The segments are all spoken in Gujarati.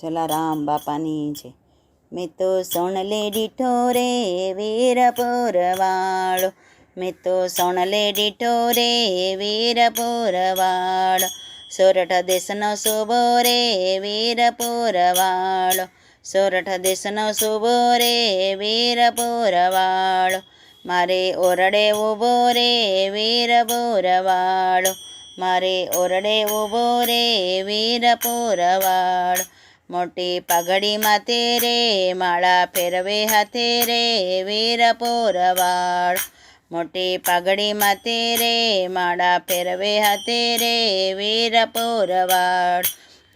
જલારામ બાપાની છે મેં તો સોણલે દીઠો રે વીરપુરવાળો મેં તો સોણલે દીઠો રે વીરપુરવાળો સોરઠ દેશનો શુભો રે વીરપુરવાળો સોરઠ દેશનો શુભો રે વીરપુરવાળો મારે ઓરડે ઊભો રે વીરપુરવાળો મારે ઓરડે ઊભો રે વીરપુરવાળો મોટી પાઘડી માથે રે માળા ફેરવે હાથે રે વીર પોરવાળ મોટી પાઘડી માથે રે માળા ફેરવે હાથે રે વીર પોરવાળ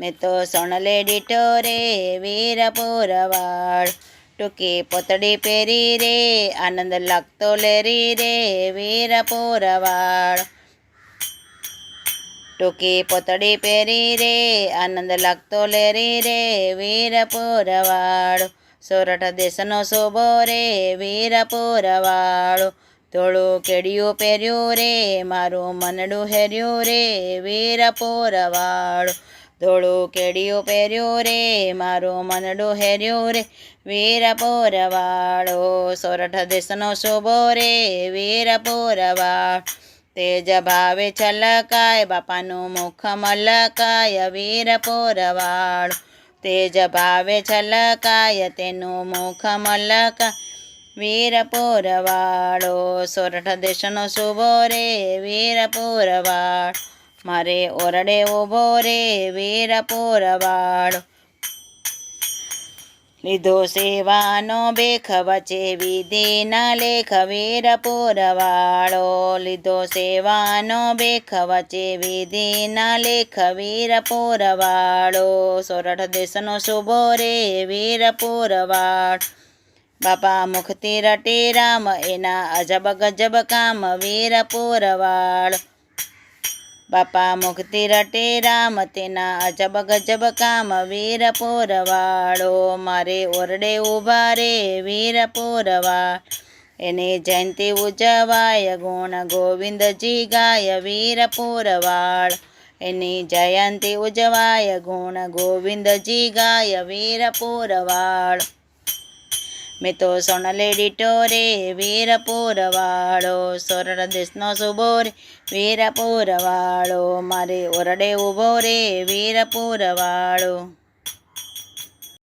મેં તો સોણલે ડીટો રે વીરપુરવાળ ટૂંકી પોતડી પહેરી રે, આનંદ લાગતો લેરી રે વીરપુરવાળ ટૂંકી પોતડી પહેરી રે, આનંદ લાગતો લેરી રે, વીરપુરવાળો. સોરઠ દેશનો શોભો રે, વીરપુરવાળો. ધોળું કેડિયું પહેર્યું રે, મારું મનડું હેર્યું રે, વીરપુરવાળો. ધોળું કેડિયું પહેર્યું રે, મારું મનડું હેર્યું રે, વીરપુરવાળો. સોરઠ દેશનો શોભો રે, વીરપુરવાળ. તેજ ભાવે છલકાય, બાપાનું મુખ મલકાય, વીરપુરવાળ. તેજ ભાવે છલકાય, તેનું મુખ મલકાય, વીરપુરવાળો. સોરઠ દેશનો શુભો રે, વીરપુરવાળ. મારે ઓરડે ઊભો રે, વીરપુરવાળો. લીધો સેવાનો બેખ વચે વિધિના લેખ વીરપુરવાળો લીધો સેવાનો બેખ વચે વિધિના લેખ વીરપુરવાળો સોરઠ દેશનો શુભો રે વીરપુરવાળ બાપા મુખથી રટી રામ એના અજબ ગજબ કામ વીરપુરવાળ બાપા મુક્તિ રટે રામ, તેના અજબ ગજબ કામ, વીરપુરવાળો. મારે ઓરડે ઊભા રે વીર પોરવાળ એની જયંતિ ઉજવાય, ગુણ ગોવિંદજી ગાય વીરપુરવાળ. એની જયંતિ ઉજવાય, ગુણ ગોવિંદજી ગાય વીરપુરવાળ. મેં તો સોનલે દીટો રે વીરપુરવાળો સોરણ દેશનો શુભો રે વીરપુરવાળો, મારે ઓરડે ઊભો રે, વીરપુરવાળો.